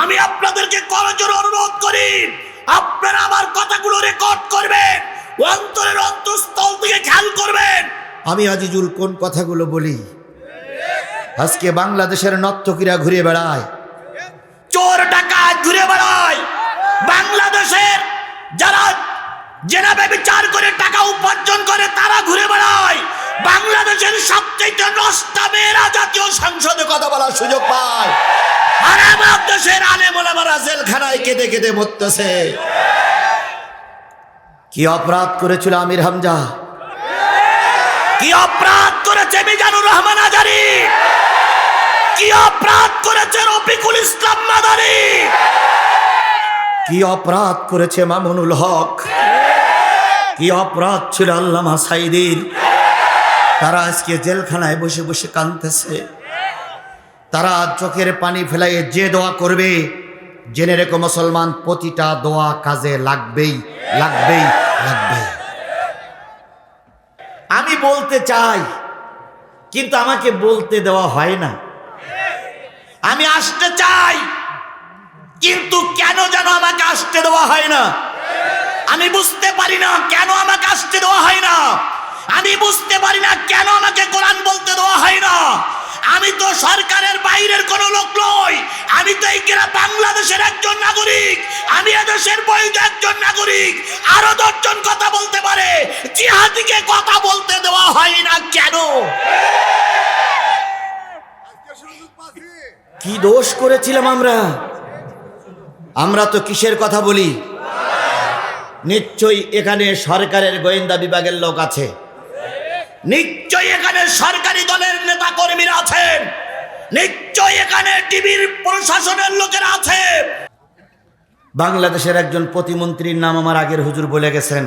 আমি আপনাদেরকে করজোর অনুরোধ করি, আপনারা আমার কথাগুলো রেকর্ড করবেন, অন্তরের অন্তঃস্থল থেকে খেয়াল করবেন। আমি আজিজুল কোন কথাগুলো বলি? আজকে বাংলাদেশের নর্তকীরা ঘুরে বেড়ায়। চোর, ডাকাত ঘুরে বেড়ায়। বাংলাদেশের যারা জেনাবে বিচার করে টাকা উপার্জন করে, তারা ঘুরে বেড়ায়। বাংলাদেশের সবচেয়ে নষ্টা মেয়েরা জাতীয় সংসদে কথা বলার সুযোগ পায়। আর আমার দেশের আলেমোলামারা জেলখানায় কেঁদে কেঁদে মরতেছে। কি অপরাধ করেছিল আমির হামজা? কি অপরাধ করেছে মিজানুর রহমান আজারি? কি অপরাধ করেছে রফিকুল ইসলাম মাদারি কি অপরাধ করেছে মামুনুল হক? কি অপরাধ ছিল আল্লামা সাইদির? তারা আজকে জেলখানায় বসে বসে কাঁদতেছে। তারা চোখের পানি ফেলাইয়ে যে দোয়া করবে, জেনে রেখো মুসলমান, প্রতিটা দোয়া কাজে লাগবেই লাগবেই লাগবেই। আমি বলতে চাই, কিন্তু আমাকে বলতে দেওয়া হয় না। আমি আসতে চাই, কিন্তু কেন যেন আমাকে আসতে দেওয়া হয় না? আমি বুঝতে পারি না কেন আমাকে আসতে দেওয়া হয় না? আমি বুঝতে পারি না কেন আমাকে কোরআন বলতে দেওয়া হয় না। আমি তো সরকারের বাইরের কোনো লোক নই। আমি তো বাংলাদেশের একজন নাগরিক। আমি এদেশের বৈধ একজন নাগরিক। আরও দশজন কথা বলতে পারে। জিহাদিকে কথা বলতে দেওয়া হয় না কেন? কি দোষ করেছিলাম আমরা? আমরা তো কিসের কথা বলি? নিশ্চয়ই এখানে সরকারের গোয়েন্দা বিভাগের লোক আছে। নিশ্চয়ই এখানে সরকারি দলের নেতা কর্মীরা আছেন। নিশ্চয়ই এখানে টিভির প্রশাসনের লোকেরা আছে। বাংলাদেশের একজন প্রতিমন্ত্রীর নাম আমার আগের হুজুর বলে গেছেন।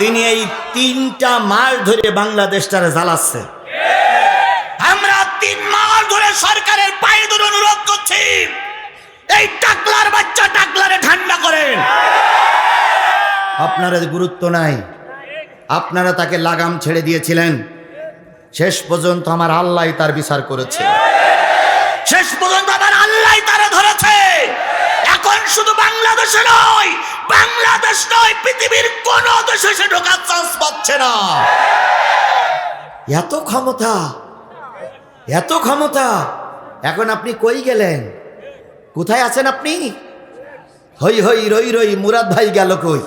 তিনি এই তিনটা মাস ধরে বাংলাদেশটারে জ্বালাচ্ছে আমরা তিন মাস ধরে সরকারের পায়ে ধরে অনুরোধ করছি, এই টাকলার বাচ্চা টাকলারে ঠান্ডা করেন। আপনার গুরুত্ব নাই। আপনারা তাকে লাগাম ছেড়ে দিয়েছিলেন। শেষ পর্যন্ত আমার আল্লাহ তার বিচার করেছে। শেষ পর্যন্ত আমার আল্লাহ তারা ধরেছে। এখন শুধু বাংলাদেশে নয়, বাংলাদেশ নয়, পৃথিবীর কোন দেশে সে ঢোকার চান্স পাচ্ছে না। এত ক্ষমতা এত ক্ষমতা, এখন আপনি কই গেলেন? কোথায় আছেন আপনি? হই হই রই রই, মুরাদ ভাই গেল কই?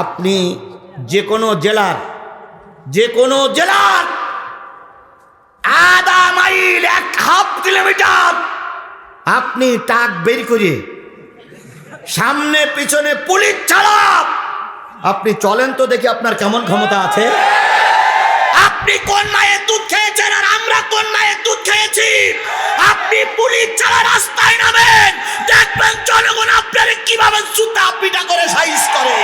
আপনি যে কোনো জেলার, যে কোনো জেলার আধা মাইল এক হাফ কিলোমিটার আপনি টাক বের করে সামনে পিছনে পুলিশ ছাড়া আপনি চলেন তো দেখি আপনার কেমন ক্ষমতা আছে। আপনি কোন মায়ের দুধ খেয়েছেন আর আমরা কোন মায়ের দুধ খেয়েছি? আপনি পুলিশ ছাড়া রাস্তায় নামেন। দেখবেন জনগণ আপনার কীভাবে জুতা পিটা করে সাইজ করে।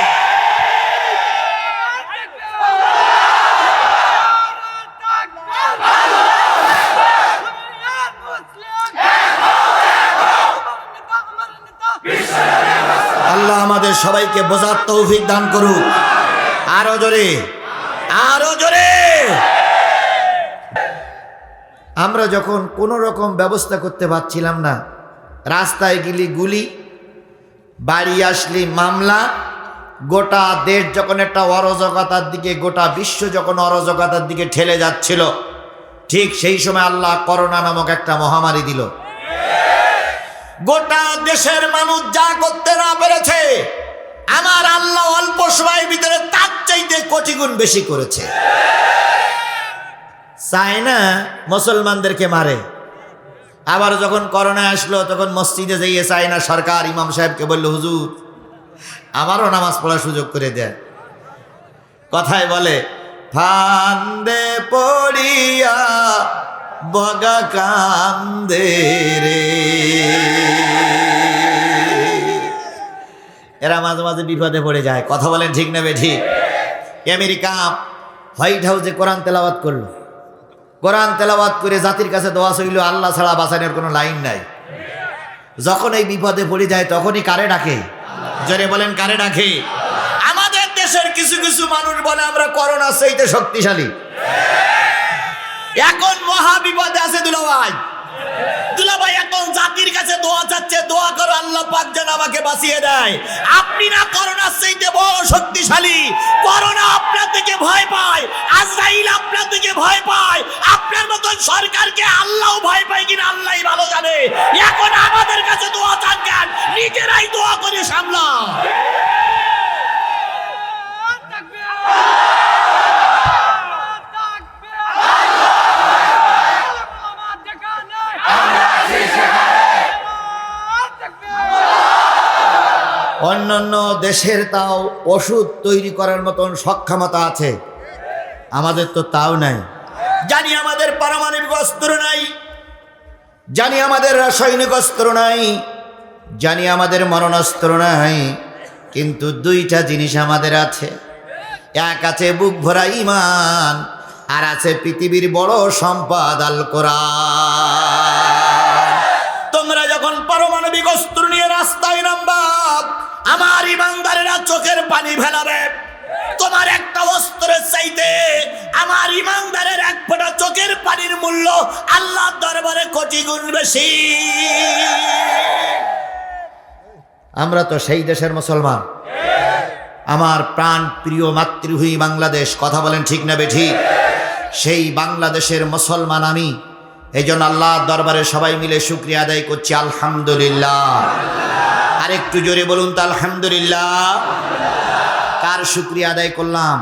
আল্লাহ আমাদের সবাইকে বোঝার তৌফিক দান করুক। আরও জোরে। আরও জোরে। আমরা যখন কোনো রকম ব্যবস্থা করতে পারছিলাম না, রাস্তায় গেলি গুলি, বাড়ি আসলি মামলা, গোটা দেশ যখন একটা অরাজকতার দিকে, গোটা বিশ্ব যখন অরাজকতার দিকে ঠেলে যাচ্ছিল, ঠিক সেই সময় আল্লাহ করোনা নামক একটা মহামারী দিল। গোটা দেশের মানুষ যা করতে না পেরেছে আমার আল্লাহ অল্প সময়ের ভিতরে তার চাইতে কোটি গুণ বেশি করেছে। চায় না মুসলমানদেরকে মারে। আবার যখন করোনা আসলো, তখন মসজিদে যাইয়ে চায় না সরকার, ইমাম সাহেবকে বলল, হুজুর, আমারও নামাজ পড়ার সুযোগ করে দেয় কথায় বলে, ফান্দে পড়িয়া, বগা কান্দে রে। এরা মাঝে মাঝে বিপদে পড়ে যায়। কথা বলেন ঠিক নেবে ঠিক আমেরিকা, হোয়াইট হাউসে কোরআন তেলাওয়াত করল। কোরআন তেলাওয়াত করে জাতির কাছে দোয়া চইল, আল্লাহ ছাড়া বাঁচানোর কোনো লাইন নাই। যখন এই বিপদে পড়ে যায়, তখনই কারে ডাকে? জোরে বলেন, কারে ডাকে? আমাদের দেশের কিছু কিছু মানুষ বলে, আমরা করোনা সেইতে শক্তিশালী। এখন মহা বিপদে আছে আবদুল্লাহ কাছে দোয়া চাচ্ছে, দোয়া করো, আল্লাহ পাক আমাকে বাঁচিয়ে দেয়। আপনি না করোনার চাইতে বড় শক্তিশালী। করোনা আপনার থেকে ভয় পায়, আজরাইল আপনার থেকে ভয় পায়, আপনার মতন সরকারকে আল্লাহ ভয় পায় কিনা আল্লাহ ভালো জানে। এখন আমাদের কাছে দোয়া চান নিজেরাই দোয়া করে সামলা অন্যান্য দেশের তাও ওষুধ তৈরি করার মতন সক্ষমতা আছে। আমাদের তো তাও নাই। জানি আমাদের পারমাণবিক অস্ত্র নাই। জানি আমাদের রাসায়নিক অস্ত্র নাই। জানি আমাদের মরণাস্ত্র নাই। কিন্তু দুইটা জিনিস আমাদের আছে। এক আছে বুক ভরা ইমান, আর আছে পৃথিবীর বড় সম্পদ আল কোরআন। তোমরা যখন পারমাণবিক অস্ত্র নিয়ে রাস্তায় নামবা আমার ইমানদারেরা চোখের পানি ফেলাবে। তোমার একটা অস্ত্রের চাইতে আমার ইমানদারের এক ফোঁটা চোখের পানির মূল্য আল্লাহ দরবারে কোটি গুণ বেশি। আমরা তো সেই দেশের মুসলমান। আমার প্রাণ প্রিয় মাতৃভূমি বাংলাদেশ, কথা বলেন ঠিক না বেঠিক সেই বাংলাদেশের মুসলমান আমি এই জন্য আল্লাহ দরবারে সবাই মিলে শুক্রিয়া আদায় করছি, আলহামদুলিল্লাহ। আর একটু জোরে বলুন তো, আলহামদুলিল্লাহ। কার শুক্রিয়া আদায় করলাম?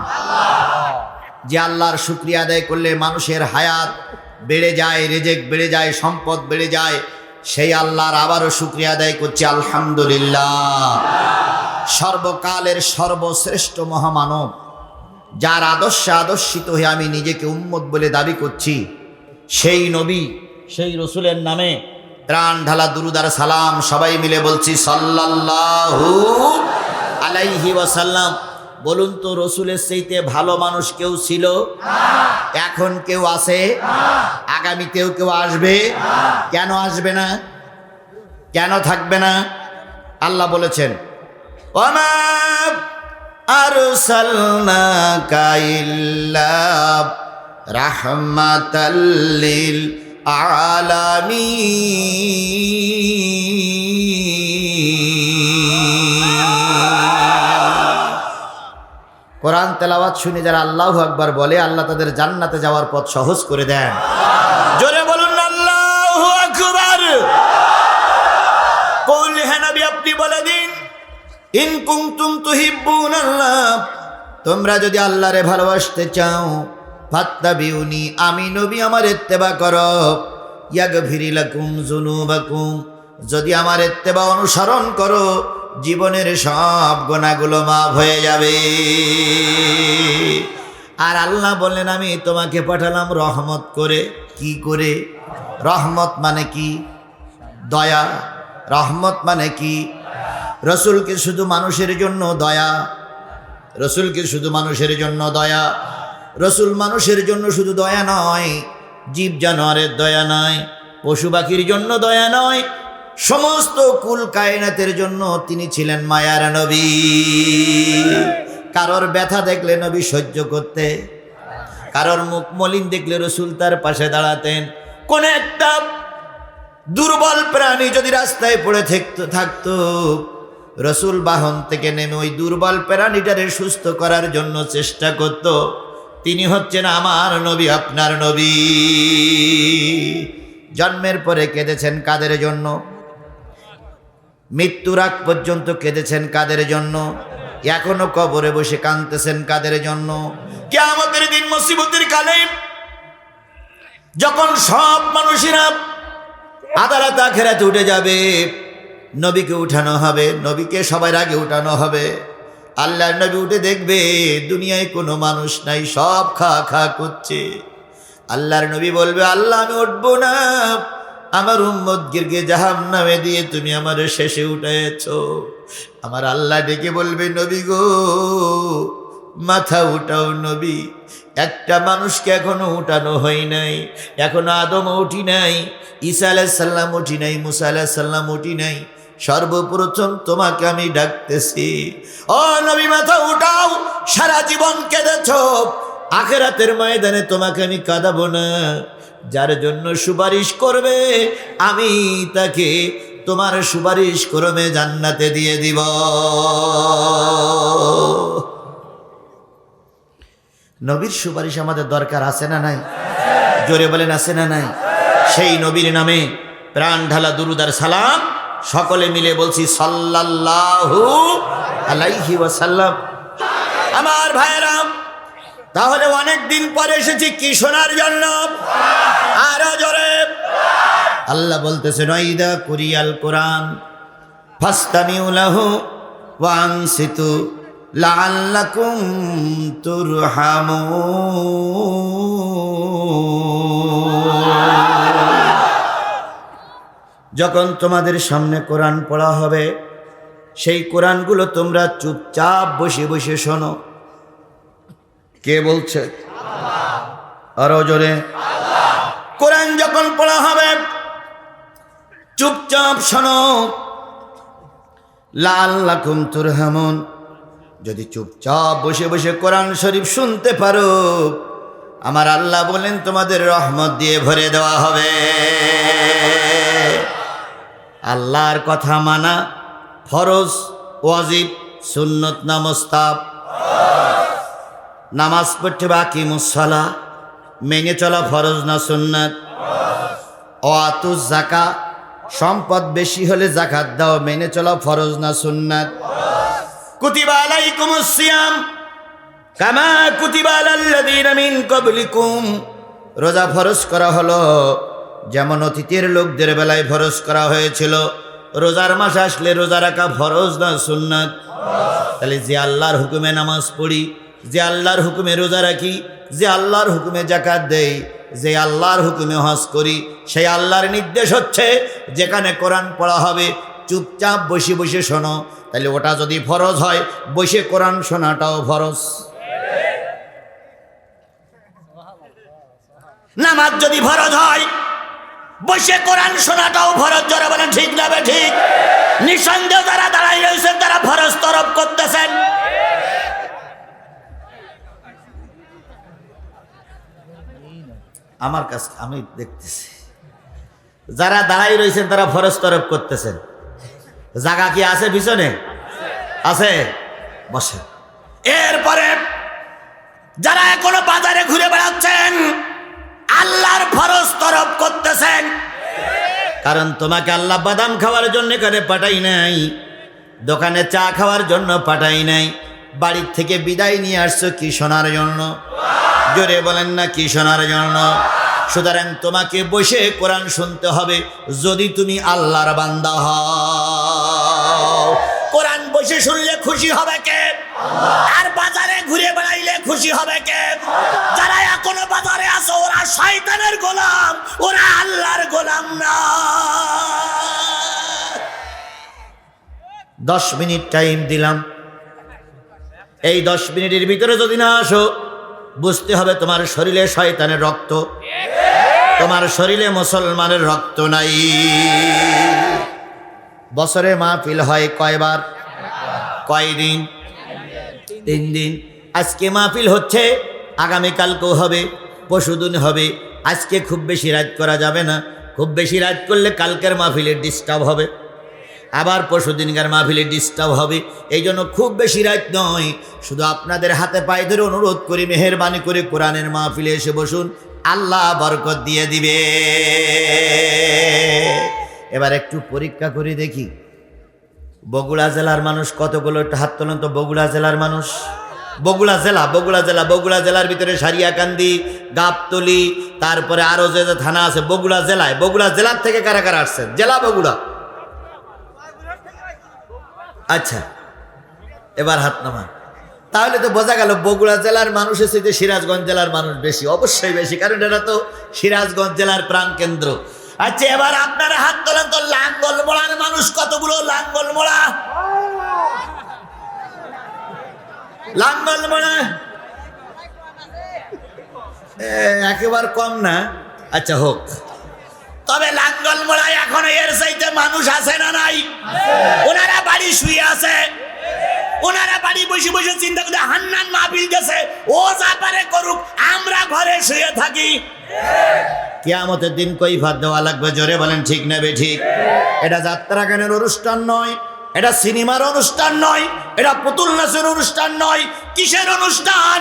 যে আল্লাহর শুক্রিয়া আদায় করলে মানুষের হায়াত বেড়ে যায়, রেজেক বেড়ে যায়, সম্পদ বেড়ে যায়, সেই আল্লাহর আবারও শুক্রিয়া আদায় করছি, আলহামদুলিল্লাহ। সর্বকালের সর্বশ্রেষ্ঠ মহামানব, যার আদর্শে আদর্শিত হয়ে আমি নিজেকে উম্মত বলে দাবি করছি, সেই নবী, সেই রসুলের নামে প্রাণ ঢালা দুরুদার সালাম সবাই মিলে বলছি, সাল্লাল্লাহু আলাইহি ওয়াসাল্লাম। বলুন তো, রসুলের সেইতে ভালো মানুষ কেউ ছিল? এখন কেউ আছে? আগামীতেও কেউ আসবে? কেন আসবে না? কেন থাকবে না? আল্লাহ বলেছেন রাহমাতাল্লিল কোরআন তেলাওয়াত শুনে যারা আল্লাহ আকবার বলে, আল্লাহ তাদের জান্নাতে যাওয়ার পথ সহজ করে দেন। জোরে বলুন, আল্লাহু আকবার। কোন হ্যাঁ নবী, আপনি বলে দিন, ইন কুনতুম তুহিব্বুন আল্লাহ তোমরা যদি আল্লাহরে ভালোবাসতে চাও ফাত্তাবিউনি, আমি নবী আমার ইত্তেবা করো। ইয়াগফিরি লাকুম যুনুবাকুম, যদি আমার ইত্তেবা অনুসরণ করো, জীবনের সব গোনাগুলো মাফ হয়ে যাবে। আর আল্লাহ বললেন, আমি তোমাকে পাঠালাম রহমত করে। কি করে? রহমত মানে কি? দয়া। রহমত মানে কি? রসুলকে শুধু মানুষের জন্য দয়া। রসুলকে শুধু মানুষের জন্য দয়া। রসুল মানুষের জন্য শুধু দয়া নয়, জীব জানোয়ারের দয়া নয়, পশু পাখির জন্য দয়া নয়, সমস্ত কুল কায়নাতের জন্য তিনি ছিলেন মায়ার নবী। কারোর ব্যথা দেখলে নবী সহ্য করতে, কারোর মুখ মলিন দেখলে রসুল তার পাশে দাঁড়াতেন। কোন একটা দুর্বল প্রাণী যদি রাস্তায় পড়ে থাকতো থাকতো, রসুল বাহন থেকে নেমে ওই দুর্বল প্রাণীটারে সুস্থ করার জন্য চেষ্টা করত। তিনি হচ্ছেন আমার নবী, আপনার নবী। জন্মের পরে কেঁদেছেন কাদের জন্য? মৃত্যুর আগ পর্যন্ত কেঁদেছেন কাদের জন্য? এখনও কবরে বসে কাঁদতেছেন কাদের জন্য? কিয়ামতের দিন মুসিবতের কালে যখন সব মানুষেরা আদালত আখেরাতে উঠে যাবে, নবীকে উঠানো হবে, নবীকে সবার আগে উঠানো হবে। আল্লাহর নবী উঠে দেখবে, দুনিয়ায় কোনো মানুষ নাই, সব খা খা করছে। আল্লাহর নবী বলবে, আল্লাহ, আমি উঠবো না। আমার উম্মত গিরকে জাহাম নামে দিয়ে তুমি আমার শেষে উঠেছ। আমার আল্লাহ ডেকে বলবে, নবী গো, মাথা উঠাও নবী। একটা মানুষকে এখনও উঠানো হয় নাই, এখনও আদম উঠি নাই, ঈসা আলাইসাল্লাম উঠি নাই, মুসা আলাইসাল্লাম উঠি নাই সর্বপ্রথম তোমাকে আমি ডাকতেছি। ও নবী, মাথা উঠাও, সারা জীবন কেঁদেছ। আখেরাতের ময়দানে তোমাকে আমি কাঁদাবো না। যার জন্য সুপারিশ করবে, আমি তাকে তোমার সুপারিশ ক্রমে জান্নাতে দিয়ে দিব। নবীর সুপারিশ আমাদের দরকার আছে না নাই? জোরে বলেন, আছে না নাই? সেই নবীর নামে প্রাণ ঢালা দুরুদার সালাম। সকলে মিলে বলছি, সাল্লাল্লাহু আলাইহি ওয়াসাল্লাম। আমার ভাইরাম তাহলে অনেক দিন পরে এসেছি, কি শোনার জন্য? আরও জোরে। আল্লাহ বলতেছে নইদা কুরিয়াল কোরআন, ফাস্তামিউ লাহু ওয়ানসিতু লাআল্লাকুম তুরহামুন। যখন তোমাদের সামনে কোরআন পড়া হবে, সেই কোরআনগুলো তোমরা চুপচাপ বসে বসে শোনো। কে বলছে? আরও জোরে। কোরআন যখন পড়া হবে, চুপচাপ শোনো। লাল লাকুম তুরহামুন। যদি চুপচাপ বসে বসে কোরআন শরীফ শুনতে পারো, আমার আল্লাহ বলেন, তোমাদের রহমত দিয়ে ভরে দেওয়া হবে। আল্লাহর কথা মানা ফরজ, ওয়াজিব, সুন্নত নামস্তাব নামাজ পড়তে বাকি মুসালা মেনে চলা ফরজ না সুন্নাত। অতু জাকা সম্পদ বেশি হলে জাকাত দাও, মেনে চলা ফরজ না সুন্নাত। কুতিবা আলাইকুমুস সিয়াম, কামা মিন রোজা ফরজ করা হলো যেমন অতীতের লোকদের বেলায় ফরজ করা হয়েছিল, রোজার মাস আসলে রোজা রাখা ফরজ না সুন্নাত? তাহলে যে আল্লাহর হুকুমে নামাজ পড়ি, যে আল্লাহর হুকুমে রোজা রাখি, যে আল্লাহর হুকুমে জাকাত দেই, যে আল্লাহর হুকুমে হজ করি, সেই আল্লাহর নির্দেশ হচ্ছে যেখানে কোরআন পড়া হবে, চুপচাপ বসে বসে শোনো। তাহলে ওটা যদি ফরজ হয়, বসে কোরআন শোনাটাও ফরজ। নামাজ যদি ফরজ হয় বসে কোরআন শোনাটাও ফরজ, জোরে বলেন, ঠিক না বে ঠিক? নিঃসন্দেহ যারা দাঁড়াই রয়েছেন, তারা ফরজ তরফ করতেছেন। আমার কাছে আমি দেখতেছি। যারা দাঁড়াই রয়েছেন, তারা ফরজ তরফ করতেছেন। জায়গা কি আছে পিছনে? আছে? বসে এরপরে যারা এখনও বাজারে ঘুরে বেড়াচ্ছেন আল্লাহর ফরজ তরফ করতেছেন। কারণ তোমাকে আল্লাহ বাদাম খাওয়ার জন্য এখানে পাঠাই নাই, দোকানে চা খাওয়ার জন্য পাঠাই নাই, বাড়ির থেকে বিদায় নিয়ে আসছো কি শোনার জন্য? জোরে বলেন না কি শোনার জন্য? সুতরাং তোমাকে বসে কোরআন শুনতে হবে, যদি তুমি আল্লাহর বান্দা হও। কোরআন বসে শুনলে খুশি হবে কে? আর বাজারে ঘুরে খুশি হবে কে? যারা এখনও বাজারে আছে, ওরা শয়তানের গোলাম, ওরা আল্লাহর গোলাম না। দশ মিনিট টাইম দিলাম। এই দশ মিনিটের ভিতরে যদি না আসো, বুঝতে হবে তোমার শরীরে শয়তানের রক্ত। তোমার শরীরে মুসলমানের রক্ত নাই। বছরে মাহফিল হয় কয়বার? কয়দিন? তিন দিন। আজকে মাহফিল হচ্ছে আগামীকালকেও হবে পশুদিন হবে। আজকে খুব বেশি রাত করা যাবে না। খুব বেশি রাত করলে কালকের মাহফিলের ডিস্টার্ব হবে। আবার পরশু দিনকার মাহফিলে ডিস্টার্ব হবে। এই জন্য খুব বেশি রাত নয়। শুধু আপনাদের হাতে পায়ে ধরে অনুরোধ করি, মেহরবানি করে কোরআনের মাহফিলে এসে বসুন। আল্লাহ বরকত দিয়ে দিবে। এবার একটু পরীক্ষা করে দেখি। বগুড়া জেলার মানুষ কতগুলো? হাত তোলেন তো, বগুড়া জেলার মানুষ। বগুড়া জেলা বগুড়া জেলা, বগুড়া জেলার ভিতরে সারিয়াকান্দি, গাবতলি, তারপরে আরও যে থানা আছে বগুড়া জেলায়। বগুড়া জেলার থেকে কারা কারা আসছেন জেলা বগুড়া। আচ্ছা এবার হাত নামা। তাহলে তো বোঝা গেল বগুড়া জেলার মানুষের সাথে সিরাজগঞ্জ জেলার মানুষ বেশি, অবশ্যই বেশি, কারণ এটা তো সিরাজগঞ্জ জেলার প্রাণ কেন্দ্র। আচ্ছা এবার আপনারা হাত তোলেন তো লাঙ্গল মোড়ার মানুষ, কতগুলো লাঙ্গল মোড়া? লাঙ্গল মোড়া এ, একেবারে কম না। আচ্ছা হোক। তবে লাঙ্গল মোড়ায় এখন এর চাইতে মানুষ আছে না নাই? ওনারা বাড়ি শুয়ে আছে। ওনারা বাড়ি বসে বসে চিন্তা করে হান্নান মাহফিল গেছে ও যা পারে করুক আমরা ঘরে শুয়ে থাকি। কেয়ামতের দিন কই ভাত দেওয়া লাগবে জোরে বলেন ঠিক নেবে ঠিক? এটা যাত্রা গানের অনুষ্ঠান নয় এটা সিনেমার অনুষ্ঠান নয়, এটা পুতুল নাচের অনুষ্ঠান নয়, কিসের অনুষ্ঠান?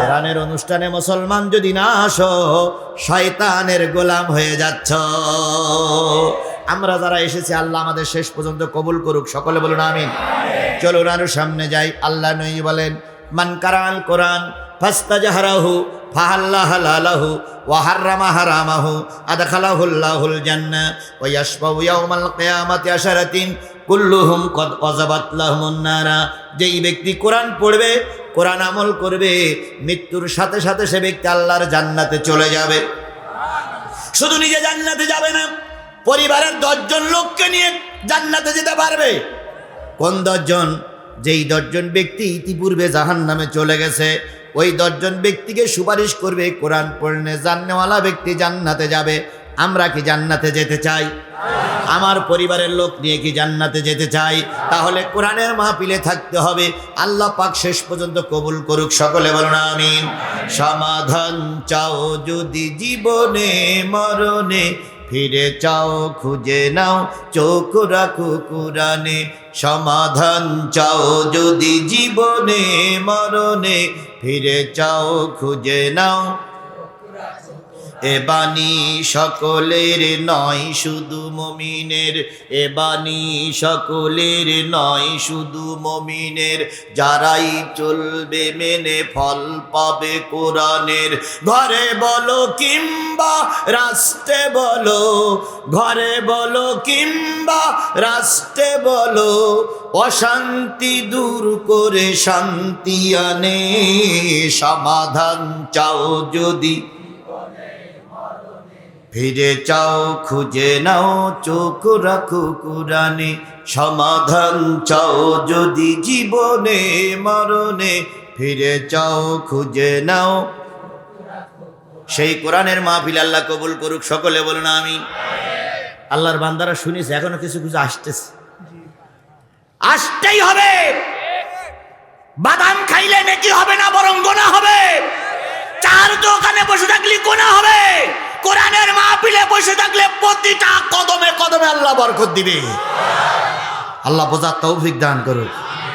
কোরআনের অনুষ্ঠানে মুসলমান যদি না আসো, শয়তানের গোলাম হয়ে যাচ্ছ। আমরা যারা এসেছি, আল্লাহ আমাদের শেষ পর্যন্ত কবুল করুক। সকলে বলুন আমিন। চলুন আরও সামনে যাই। আল্লাহ নই বলেন, মান কারাল কোরআন, ফাস্তাজাহারাহু, ফাহাল্লাহ হালালাহু ওয়া হাররামা হারামাহু, আদখালাহুল্লাহুল জান্নাহ, ওয়া ইয়াশফাউ ইয়াউমাল কিয়ামাতি আশারাতিন কুল্লুহুম কদ ওয়াজাবাত লাহুমুন নারা। যেই ব্যক্তি কোরআন পড়বে, কোরআন আমল করবে, মৃত্যুর সাথে সাথে সে ব্যক্তি আল্লাহর জান্নাতে চলে যাবে। শুধু নিজে জান্নাতে যাবে না, পরিবারের দশজন লোককে নিয়ে জান্নাতে যেতে পারবে। কোন দশজন? যেই দশজন ব্যক্তি ইতিপূর্বে জাহান নামে চলে গেছে, ওই দশজন ব্যক্তিকে সুপারিশ করবে, কোরআন পড়লে জান্নেওয়ালা ব্যক্তি জান্নাতে যাবে। আমরা কি জান্নাতে যেতে চাই? আমার পরিবারের লোক নিয়ে কি জান্নাতে যেতে চাই? তাহলে কোরআনের মাহপিলে থাকতে হবে। আল্লাহ পাক শেষ পর্যন্ত কবুল করুক, সকলে বলুন আমিন। সমাধান চাও যদি জীবনে, মরণে, ফিরে চাও খুঁজে নাও চোখ রাখো কোরআনে। সমাধান চাও যদি জীবনে, মরণে, ফিরে চাও খুঁজে নাও এ বাণী সকলের নয়, শুধু মমিনের। এ বাণী সকলের নয়, শুধু মমিনের। যারাই চলবে মেনে ফল পাবে কোরআনের। ঘরে বলো কিংবা রাস্তে বলো, ঘরে বলো কিংবা রাস্তে বলো, অশান্তি দূর করে শান্তি আনে, সমাধান চাও যদি ফিরে চাও, খুঁজে নাও, চোখ রাখো কোরআনে। সমাধান চাও যদি জীবনে, মরণে। ফিরে চাও, খুঁজে নাও। সেই কোরআনের মাহফিল আল্লাহ কবুল করুক, সকলে বলুন আমি আল্লাহর বান্দারা শুনিস এখনও কিছু কিছু আসতেছে। আসতেই হবে। বাদাম খাইলে নাকি হবে না, বরং গোনা হবে। চার দোকানে বসে থাকলে গোনা হবে। কোরআনের মাহফিলে বসে থাকলে প্রতিটা কদমে কদমে আল্লাহ বরকত দিবে। আল্লাহ বোঝার তৌফিক দান করুক।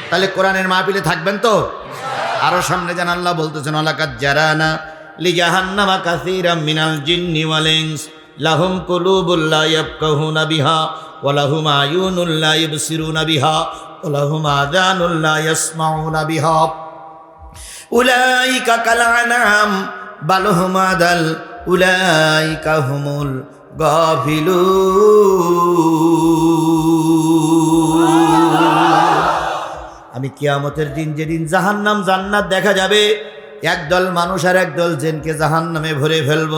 তাহলে কোরআনের মাহফিলে থাকবেন তো? আরও সামনে যেন আল্লাহ বলতেছেন আলাকাত জারানা লিজাহান্নামা কাসীরাম মিনাল জিন্নি ওয়াল ইনস, লাহুম কুলুবুল লা ইয়াফকাহুনা বিহা, ওয়া লাহুম আয়ুনুল লা ইবসিরুনা বিহা, ওয়া লাহুম ইয়াসমাউনা বিহা। উলাইকা কাল আনাম, বাল হুম আদাল উলাইকা হুমুল গাফিলুন। আমি কিয়ামতের দিন যেদিন জাহান্নাম জান্নাত দেখা যাবে, একদল মানুষ আর একদল জেনকে জাহান্নামে ভরে ফেলব।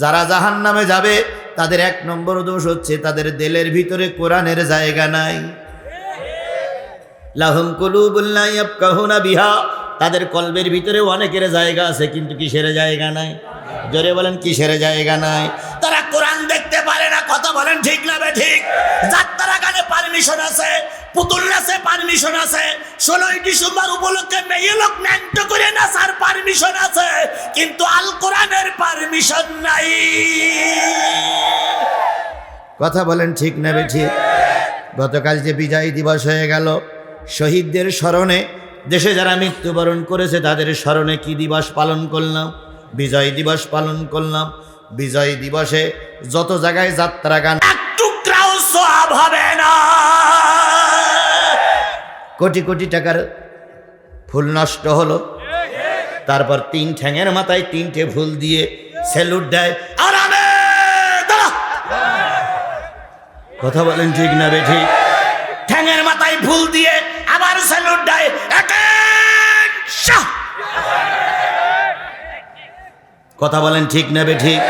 যারা জাহান্নামে যাবে, তাদের এক নম্বর দোষ হচ্ছে তাদের দেলের ভিতরে কোরআনের জায়গা নাই। লাহুম কুলুবুল্লাহ বিহা। তাদের কলবের ভিতরে অনেকের জায়গা আছে, কিন্তু কিসের জায়গা নাই? জোরে বলেন কিসের জায়গা নাই। তারা কোরআন দেখতে পারে না কথা বলেন ঠিক না বে ঠিক? যাত্রা গানে পারমিশন আছে পুতুল নাচে পারমিশন আছে। ষোলোই ডিসেম্বর উপলক্ষে মেয়ে লোক ন্যাংটো করে নাচার পারমিশন আছে কিন্তু আল কোরআনের পারমিশন নাই। কথা বলেন ঠিক না বে ঠিক? গতকাল যে বিজয় দিবস হয়ে গেল শহীদদের স্মরণে দেশে যারা মৃত্যুবরণ করেছে তাদের স্মরণে কি দিবস পালন করলাম? বিজয় দিবস পালন করলাম। বিজয় দিবসে যত জায়গায় যাত্রা গান এক টুকরাও সব হবে না। কোটি কোটি টাকার ফুল নষ্ট হলো। তারপর তিন ঠ্যাঙের মাথায় তিনটে ফুল দিয়ে স্যালুট দেয়। আরামে কথা বলেন ঠিক না রে ঠিক ঠ্যাঙের মাথায় ফুল দিয়ে আবার স্যালুট দেয়। Attention! কথা বলেন ঠিক নেবে ঠিক?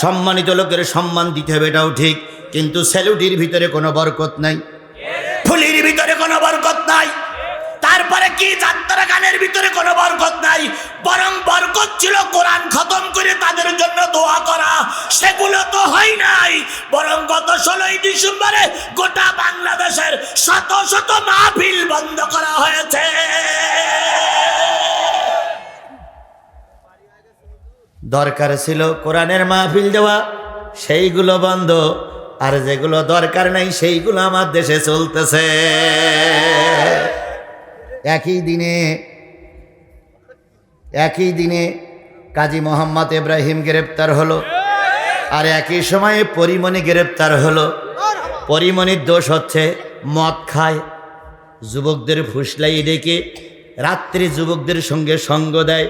সম্মানিত লোকের সম্মান দিতে হবে, এটাও ঠিক। কিন্তু স্যালুটির ভিতরে কোনো বরকত নাই। ফুলির ভিতরে কোনো বরকত নাই। তারপরে কি যাত্রা গানের ভিতরে কোনো বরকত নাই? বরং বরকত ছিল কোরআন খতম করে তাদের জন্য দোয়া করা। সেগুলো তো হয় নাই। বরং গত ষোলোই ডিসেম্বরে গোটা বাংলাদেশের শত শত মাহফিল বন্ধ করা হয়েছে। দরকার ছিল কোরআনের মাহফিল দেওয়া, সেইগুলো বন্ধ। আর যেগুলো দরকার নাই, সেইগুলো আমার দেশে চলতেছে। একই দিনে একই দিনে কাজী মোহাম্মদ ইব্রাহিম গ্রেপ্তার হলো। আর একই সময়ে পরিমণি গ্রেপ্তার হলো। পরিমণির দোষ হচ্ছে মদ খায়। যুবকদের ফুসলাই ডেকে রাত্রি যুবকদের সঙ্গে সঙ্গ দেয়,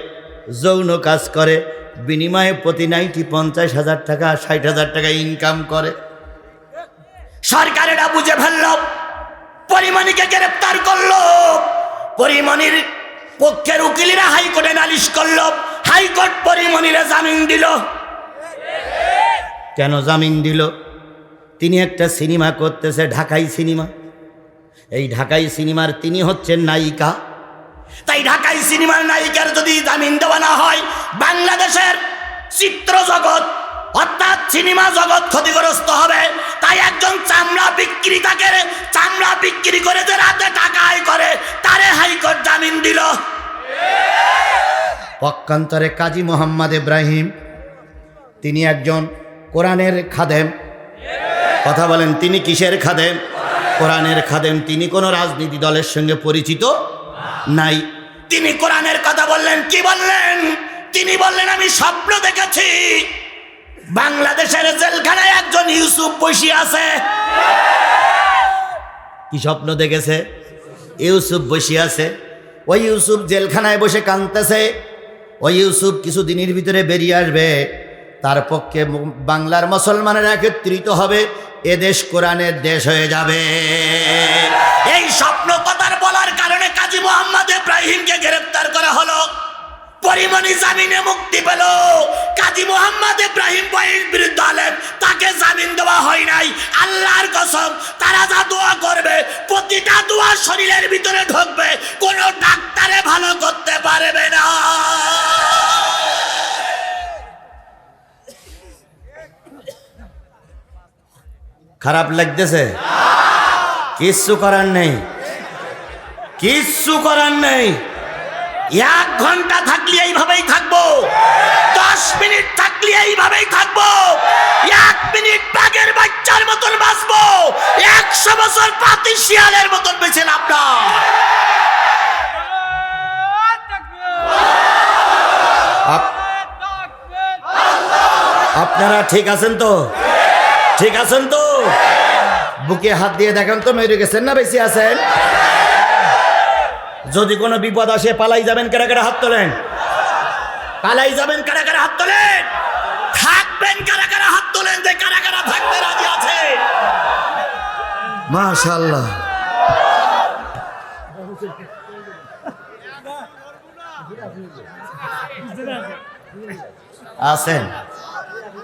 যৌন কাজ করে। বিনিময়ে প্রতি নাইটি পঞ্চাশ হাজার টাকা, ষাট হাজার টাকা ইনকাম করে। সরকার এটা বুঝে ফেলল, পরিমণিকে গ্রেপ্তার করল। পরিমণির পক্ষের উকিলেরা হাইকোর্টে নালিশ করল, হাইকোর্ট পরিমণিরে জামিন দিল। কেন জামিন দিল? তিনি একটা সিনেমা করতেছে, ঢাকাই সিনেমা। এই ঢাকাই সিনেমার তিনি হচ্ছেন নায়িকা। তাই ঢাকাই সিনেমার নায়িকার যদি জামিন দেওয়া না হয়, বাংলাদেশের চিত্র জগৎ, অর্থাৎ সিনেমা জগৎ ক্ষতিগ্রস্ত হবে। তাই একজন চামড়া বিক্রেতাকে, চামড়া বিক্রি করে যে রাতে টাকা আয় করে, তারে হাইকোর্ট জামিন দিল। পক্ষান্তরে কাজী মোহাম্মদ ইব্রাহিম, তিনি একজন কোরআনের খাদেম। কথা বলেন, তিনি কিসের খাদেম? কোরআনের খাদেম, তিনি কোনো রাজনীতি দলের সঙ্গে পরিচিত নাই। তিনি কোরআনের কথা বললেন কি বললেন? তিনি বললেন আমি স্বপ্ন দেখেছি বাংলাদেশের জেলখানায় একজন ইউসুফ বসে আছে। কি স্বপ্ন দেখেছে? ইউসুফ বসে আছে। ওই ইউসুফ জেলখানায় বসে কাঁদতেছে। ওই ইউসুফ কিছু দিনের ভিতরে বেরিয়ে আসবে। তার পক্ষে বাংলার মুসলমানেরা একত্রিত হবে। এ দেশ কোরআনের দেশ হয়ে যাবে। এই স্বপ্ন কথার বলার কারণে কাজী মোহাম্মদ ইব্রাহিমকে গ্রেফতার করা হলো। পরিমণি জামিনে মুক্তি পেল। কাজী মোহাম্মদ ইব্রাহিম বইয়ের বিরুদ্ধে হলেন তাকে জামিন দেওয়া হয় নাই। আল্লাহর কসম, তারা যা দোয়া করবে, প্রতিটা দোয়া শরীরের ভিতরে ঢুকবে, কোনো খারাপ লাগতেছে? কিচ্ছু করার নেই। কিচ্ছু করার নেই। এক ঘণ্টা থাকলে এইভাবেই থাকব। দশ মিনিট থাকলে এইভাবেই থাকব। এক মিনিট বাঘের বাচ্চার মতন বাঁচবো। একশো বছর পাতি শিয়ালের মতন বেঁচে লাভ আপনারা ঠিক আছেন তো? ঠিক আছেন তো? বুকে হাত দিয়ে দেখেন তো মেরে গেছেন না বেশি আছেন? যদি কোনো বিপদ আসে, পালাই যাবেন কেরা কেরা হাত তোলেন। পালাই যাবেন কারা কারা হাত তোলেন। থাকবেন কারা কারা হাত তোলেন যে কারা কারা থাকতে রাজি আছে। মাশাল্লাহ আছেন?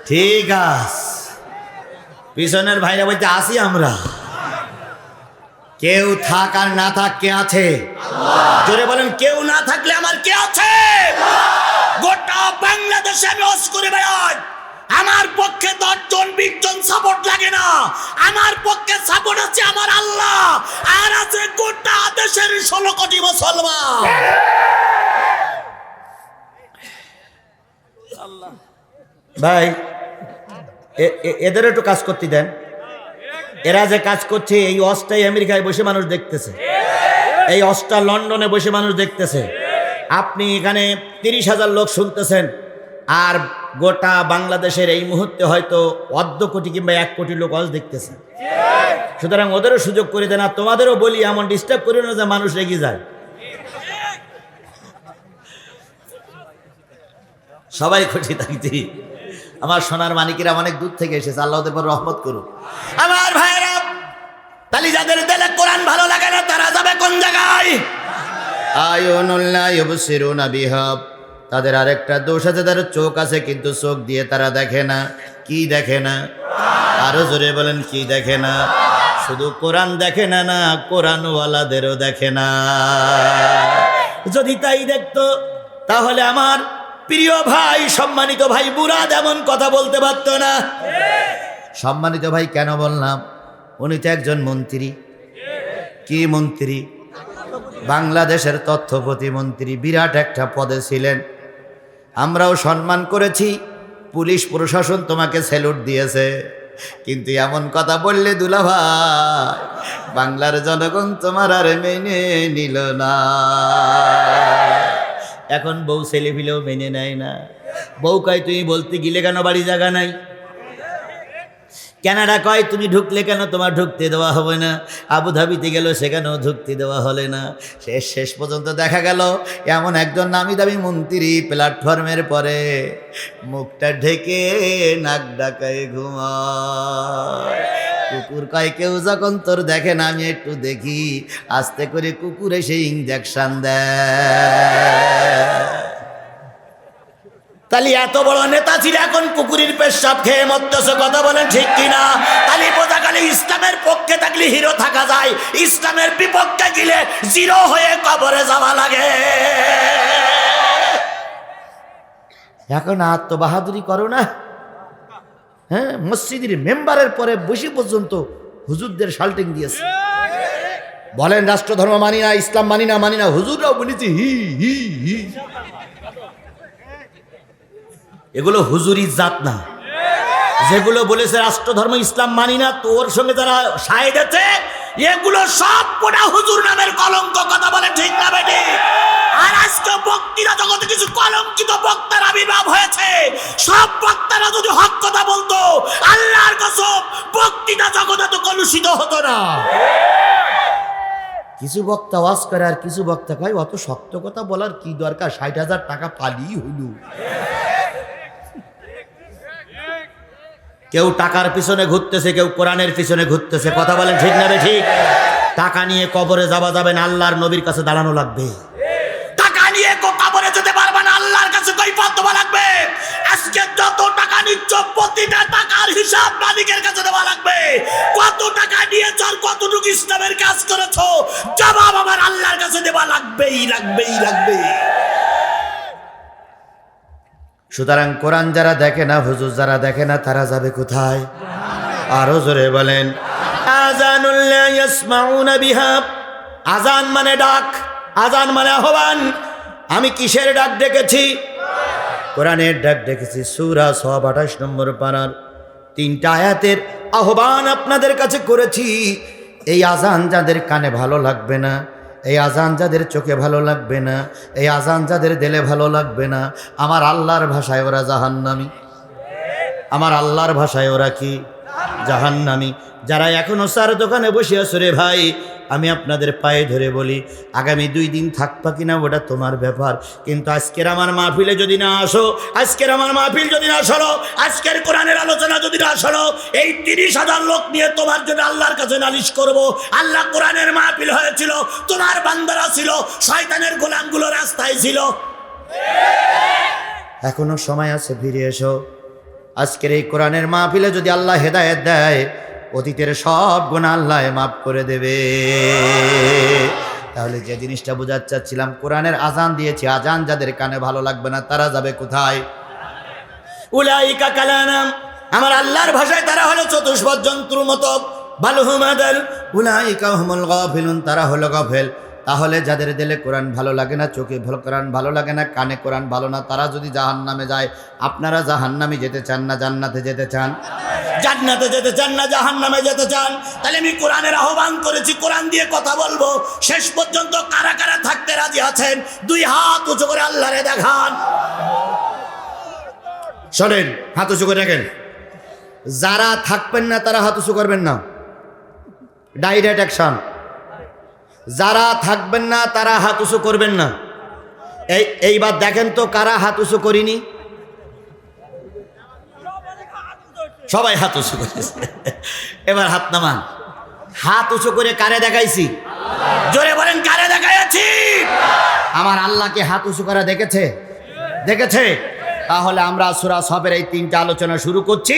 ঠিক আছে। পিছনের ভাইরা বলতে আসি আমরা। কেউ থাক আর না থাক কে আছে? জোরে বলেন কেউ না থাকলে আমার কে আছে? গোটা বাংলাদেশে আমি অস করে বেড়াই। আমার পক্ষে দশজন বিশ জন সাপোর্ট লাগে না। আমার পক্ষে সাপোর্ট আছে আমার আল্লাহ। আর আছে গোটা দেশের ষোলো কোটি মুসলমান। ভাই এদের একটু কাজ করতে দেন। এরা যে কাজ করছে, এই অস্টাই আমেরিকায় বসে মানুষ দেখতেছে। এই অস্টা লন্ডনে বসে মানুষ দেখতেছে। আপনি এখানে তিরিশ হাজার লোক শুনতেছেন, আর গোটা বাংলাদেশের এই মুহূর্তে হয়তো অর্ধ কোটি কিংবা এক কোটি লোক অজ দেখতেছে। সুতরাং ওদেরও সুযোগ করে দেন, আর তোমাদেরও বলি, এমন ডিস্টার্ব করি না যে মানুষ রেগে যায়। সবাই খুশি থাকতি আমার সোনার মানিকেরা অনেক দূর থেকে এসেছে, আল্লাহ পর রহমত করুক। আমার ভাইয়েরা, তালি যাদের দিলে কোরআন ভালো লাগে না, তারা যাবে কোন জায়গায়? তাদের আরেকটা দোষ আছে, তাদের চোখ আছে, কিন্তু চোখ দিয়ে তারা দেখে না। কি দেখে না? আরও জোরে বলেন, কি দেখে না? শুধু কোরআন দেখে না না, কোরআনওয়ালাদেরও দেখে না। যদি তাই দেখতো, তাহলে আমার প্রিয় ভাই, সম্মানিত ভাই বুরাদ এমন কথা বলতে পারতো না। সম্মানিত ভাই, কেন বললাম? উনি তো একজন মন্ত্রী। কি মন্ত্রী? বাংলাদেশের তথ্য প্রতিমন্ত্রী, বিরাট একটা পদে ছিলেন। আমরাও সম্মান করেছি, পুলিশ প্রশাসন তোমাকে স্যালুট দিয়েছে। কিন্তু এমন কথা বললে দুলা ভাই বাংলার জনগণ তোমার আর মেনে নিল না। এখন বউ ছেলে ফিলেও মেনে নেয় না। বউ কয় তুমি বলতে গিলে কেন বাড়ি জায়গা নাই? কেনাডা কয়, তুমি ঢুকলে কেন তোমার ঢুকতে দেওয়া হবে না? আবুধাবিতে গেল, সেখানেও ঢুকতে দেওয়া হলে না। শেষ শেষ পর্যন্ত দেখা গেল, এমন একজন নামি দামি মন্ত্রী প্ল্যাটফর্মের পরে মুখটা ঢেকে নাক ডাকায় ঘুমায়। কুকুর কয়, কেউ যখন তোর দেখে না, আমি একটু দেখি। আস্তে করে কুকুর এসে ইঞ্জেকশন দেয়। তাহলে এত বড় নেতা ছিল এখন, কুকুরের পেশাব খেয়ে মরতেছে, কথা বলেন ঠিক কিনা? তাহলে বোঝা ইসলামের পক্ষে থাকলে হিরো থাকা যায়, ইসলামের বিপক্ষে গেলে জিরো হয়ে কবরে যাওয়া লাগে। এখন আত্মবাহাদুরি করো না। হ্যাঁ মসজিদের মেম্বারের পরে বসে পর্যন্ত হুজুরদের শাল্টিং দিয়েছে। বলেন রাষ্ট্র ধর্ম মানি না, ইসলাম মানি না মানি না, হুজুররাও বলেছি, হি হি হি। এগুলো হুজুরি জাত না। যেগুলো বলেছে রাষ্ট্র ধর্ম ইসলাম মানি না, তোর সঙ্গে যারা সায় আছে এগুলো সব কোটা হুজুর নামের কলঙ্ক, কথা বলে ঠিক না বেটি। আর আজকে বক্তৃতা জগতে কিছু কলঙ্কিত বক্তার আবির্ভাব হয়েছে। সব বক্তারা যদি হক কথা বলতো, আল্লাহর কসম, বক্তৃতা জগতে তো কলুষিত হতো না। কিছু বক্তা ওয়াজ করে আর কিছু বক্তা কয়, অত শক্ত কথা বলার কি দরকার? ষাট হাজার টাকা পালিয়ে হইল। কেউ টাকার পিছনে ঘুরতেছে, কেউ কোরআনের পিছনে ঘুরতেছে। কথা বলেন ঠিক না রে ঠিক? টাকা নিয়ে কবরে যাওয়া যাবে না, আল্লাহর নবীর কাছে দাঁড়ানো লাগবে। টাকা নিয়ে কবরে যেতে পারবে না, আল্লাহর কাছে কই দেওয়া লাগবে। আজকে যত টাকা নিচ্ছ, প্রতিটা টাকার হিসাব মালিকের কাছে দেওয়া লাগবে। কত টাকা নিয়েছ আর কতটুকু ইসলামের কাজ করেছ, জবাব আমার আল্লাহর কাছে দেওয়া লাগবেই লাগবেই লাগবে সুতরাং কোরআন যারা দেখে না হুজুর যারা দেখে না তারা যাবে কোথায়? আরও জোরে বলেন আজান মানে ডাক আজান মানে আহ্বান। আমি কিসের ডাক ডেকেছি? কোরআনের ডাক ডেকেছি সুরা সব আঠাশ নম্বর পাড়ার তিনটা আয়াতের আহ্বান আপনাদের কাছে করেছি। এই আজান যাদের কানে ভালো লাগবে না এই আজান যাদের চোখে ভালো লাগবে না, এই আজান যাদের দেলে ভালো লাগবে না, আমার আল্লাহর ভাষায় ওরা জাহান্নামি। আমার আল্লাহর ভাষায় ওরা কি? জাহান্নামি। যারা এখনও স্যার দোকানে বসে আছো রে ভাই আমি আপনাদের পায়ে ধরে বলি, আগামী দুই দিন থাকবা কিনা ওটা তোমার ব্যাপার। কিন্তু আজকের আমার মাহফিলে যদি না আসো, আজকের আমার মাহফিল যদি না সরো, আজকের কোরআনের আলোচনা যদি না সরো, এই তিরিশ হাজার লোক নিয়ে তোমার জন্য আল্লাহর কাছে নালিশ করব। আল্লাহ কোরআনের মাহফিল হয়েছিল, তোমার বান্দারা ছিল, শয়তানের গোলামগুলো রাস্তায় ছিল। এখনও সময় আছে, ফিরে এসো। আজকের এই কোরআনের মাহফিলে যদি আল্লাহ হেদায়েত দেয় অতীতের সব গুণা আল্লাহ মাফ করে দেবে। তাহলে যে জিনিসটা বোঝাতে চাচ্ছিলাম, কোরআনের আজান দিয়েছি, আজান যাদের কানে ভালো লাগবে না, তারা যাবে কোথায়? উলাইকা কালানাম, আমার আল্লাহর ভাষায় তারা হলো চতুষ্পদ জন্তুর মতো। বালুহুমাদাল উলাইকা হুমুল গাফিলুন, তারা হলো গাফেল। তাহলে যাদের দিলে কোরআন ভালো লাগে না, চোখে ভালো কোরআন ভালো লাগে না, কানে কোরআন ভালো না, তারা যদি জাহান নামে যায়, আপনারা জাহান নামে যেতে চান না জান্নাতে যেতে চান? জান্নাতে যেতে চান না জাহান নামে যেতে চান? তাহলে আমি কোরআনের আহ্বান করেছি, কোরআন দিয়ে কথা বলব। শেষ পর্যন্ত কারা কারা থাকতে রাজি আছেন? দুই হাত উঁচু করে আল্লাহরে দেখান। শোনেন, হাত উঁচু করে রাখেন যারা থাকবেন না, তারা হাত উঁচু করবেন না। ডাইরেক্ট অ্যাকশন যারা থাকবেন না, তারা হাত উঁচু করবেন না। এই, এইবার দেখেন তো কারা হাত উঁচু করিনি? সবাই হাত উঁচু করেছে এবার হাত নামান। হাত উঁচু করে কারে দেখাইছি? জোরে বলেন, কারে দেখাইছি আমার আল্লাহকে হাত উঁচু করা দেখেছে? দেখেছে? তাহলে আমরা সুরা সবের এই তিনটা আলোচনা শুরু করছি।